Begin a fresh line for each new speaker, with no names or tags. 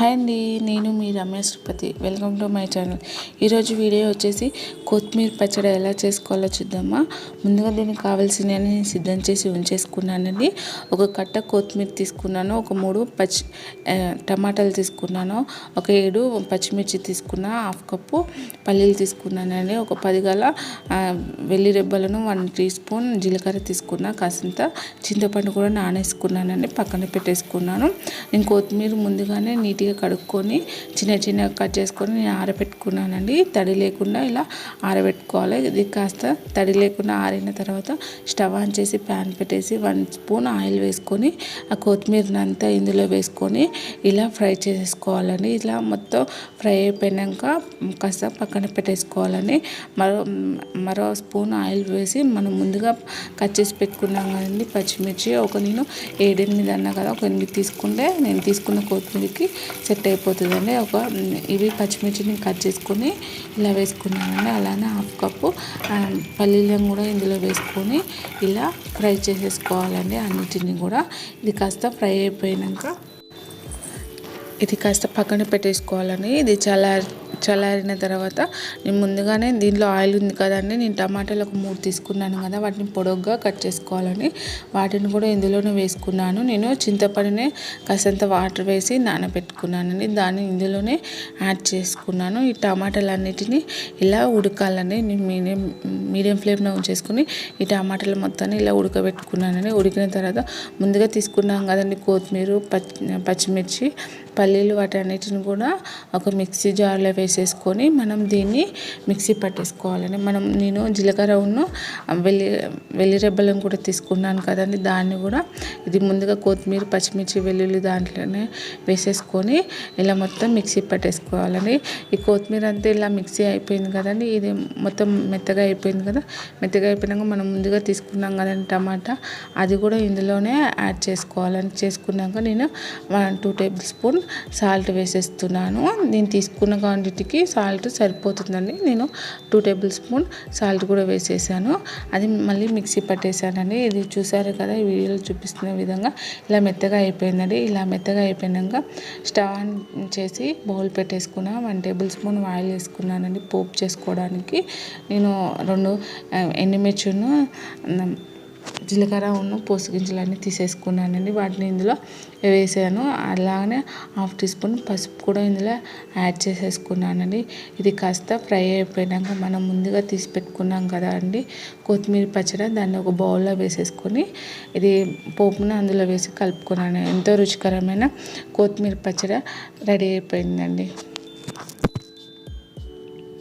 Hi అండి నేను మీ Ramesh Tirupati. Welcome to my channel ఈరోజు వీడియో వచ్చేసి కొత్తిమీర పచ్చడి ఎలా చేసుకోవాలో చూద్దామా? ముందుగా దీనికి కావాల్సినవి సిద్ధం చేసి ఉంచేసుకున్నానండి. ఒక కట్ట కొత్తిమీర తీసుకున్నాను ఒక మూడు పచ్చి టమాటాలు తీసుకున్నాను ఒక ఏడు పచ్చిమిర్చి తీసుకున్న హాఫ్ కప్పు పల్లీలు తీసుకున్నానండి ఒక పది గల వెల్లి రెబ్బలను వన్ టీ స్పూన్ జీలకర్ర తీసుకున్న కాసింత చింతపండు కూడా నానేసుకున్నానండి పక్కన పెట్టేసుకున్నాను. నేను కొత్తిమీర ముందుగానే నీట్గా కడుక్కొని చిన్న చిన్నగా కట్ చేసుకొని నేను ఆరబెట్టుకున్నానండి. తడి లేకుండా ఇలా ఆరబెట్టుకోవాలి. ఇది కాస్త తడి లేకుండా ఆరిన తర్వాత స్టవ్ ఆన్ చేసి ప్యాన్ పెట్టేసి వన్ స్పూన్ ఆయిల్ వేసుకొని ఆ కొత్తిమీరని అంతా ఇందులో వేసుకొని ఇలా ఫ్రై చేసేసుకోవాలండి. ఇలా మొత్తం ఫ్రై అయిపోయాక కాస్త పక్కన పెట్టేసుకోవాలని మరో మరో స్పూన్ ఆయిల్ వేసి మనం ముందుగా కట్ చేసి పెట్టుకున్నాం కదండి పచ్చిమిర్చి. ఒక నేను ఏడెనిమిది అన్నా కదా ఒక ఎనిమిది తీసుకుంటే నేను తీసుకున్న కొత్తిమీరకి సెట్ అయిపోతుందండి. ఒక ఇవి పచ్చిమిర్చిని కట్ చేసుకొని ఇలా వేసుకున్నానండి. అలానే హాఫ్ కప్పు పల్లీలను కూడా ఇందులో వేసుకొని ఇలా ఫ్రై చేసేసుకోవాలండి అన్నిటిని కూడా. ఇది కాస్త ఫ్రై అయిపోయాక ఇది కాస్త పక్కన పెట్టేసుకోవాలని ఇది చాలా చల్లారిన తర్వాత నేను ముందుగానే దీంట్లో ఆయిల్ ఉంది కదండి నేను టమాటాలు ఒక మూడు తీసుకున్నాను కదా వాటిని పొడవుగా కట్ చేసుకోవాలని. వాటిని కూడా ఇందులోనే వేసుకున్నాను. నేను చింతపండునే కాసంత వాటర్ వేసి నానబెట్టుకున్నానండి దాన్ని ఇందులోనే యాడ్ చేసుకున్నాను. ఈ టమాటాలు అన్నిటినీ ఇలా ఉడకాలని నేను మీడియం మీడియం ఫ్లేమ్లో ఉంచేసుకుని ఈ టమాటాలు మొత్తాన్ని ఇలా ఉడకబెట్టుకున్నానండి ఉడికిన తర్వాత ముందుగా తీసుకున్నాం కదండి కొత్తిమీర పచ్చి పచ్చిమిర్చి పల్లీలు వాటన్నిటిని కూడా ఒక మిక్సీ జార్లో వేసేసుకొని మనం దీన్ని మిక్సీ పట్టేసుకోవాలని. మనం నేను జీలకర్ర ఉన్న వెల్లి వెల్లిరెబ్బలం కూడా తీసుకున్నాను కదండి. దాన్ని కూడా ఇది ముందుగా కొత్తిమీర పచ్చిమిర్చి వెల్లుల్లి దాంట్లోనే వేసేసుకొని ఇలా మొత్తం మిక్సీ పట్టేసుకోవాలండి ఈ కొత్తిమీర అంతా ఇలా మిక్సీ అయిపోయింది కదండి. ఇది మొత్తం మెత్తగా అయిపోయింది కదా. మెత్తగా అయిపోయినాక మనం ముందుగా తీసుకున్నాం కదండి టమాటా. అది కూడా ఇందులోనే యాడ్ చేసుకోవాలని. చేసుకున్నాక నేను one two tablespoon salt వేసేస్తున్నాను. నేను తీసుకున్న క్వాంటిటీకి సాల్ట్ సరిపోతుందండి. నేను టూ టేబుల్ స్పూన్ సాల్ట్ కూడా వేసేసాను. అది మళ్ళీ మిక్సీ పట్టేశానండి ఇది చూసారు కదా ఈ వీడియోలో చూపిస్తున్న విధంగా ఇలా మెత్తగా అయిపోయిందండి. ఇలా మెత్తగా అయిపోయినాక స్టవ్ ఆన్ చేసి బౌల్ పెట్టేసుకున్న. వన్ టేబుల్ స్పూన్ ఆయిల్ వేసుకున్నానండి. పోపు చేసుకోవడానికి. నేను రెండు ఎండుమిర్చిను జీలకర్ర ఉన్న పోసు గింజలన్నీ తీసేసుకున్నానండి. వాటిని ఇందులో వేసాను. అలానే హాఫ్ టీ స్పూన్ పసుపు కూడా ఇందులో యాడ్ చేసేసుకున్నానండి. ఇది కాస్త ఫ్రై అయిపోయినాక మనం ముందుగా తీసి పెట్టుకున్నాం కదా అండి. కొత్తిమీర పచ్చడి దాన్ని ఒక బౌల్లో వేసేసుకొని ఇది పోపును అందులో వేసి కలుపుకున్నాను. ఎంతో రుచికరమైన కొత్తిమీర పచ్చడి రెడీ అయిపోయిందండి.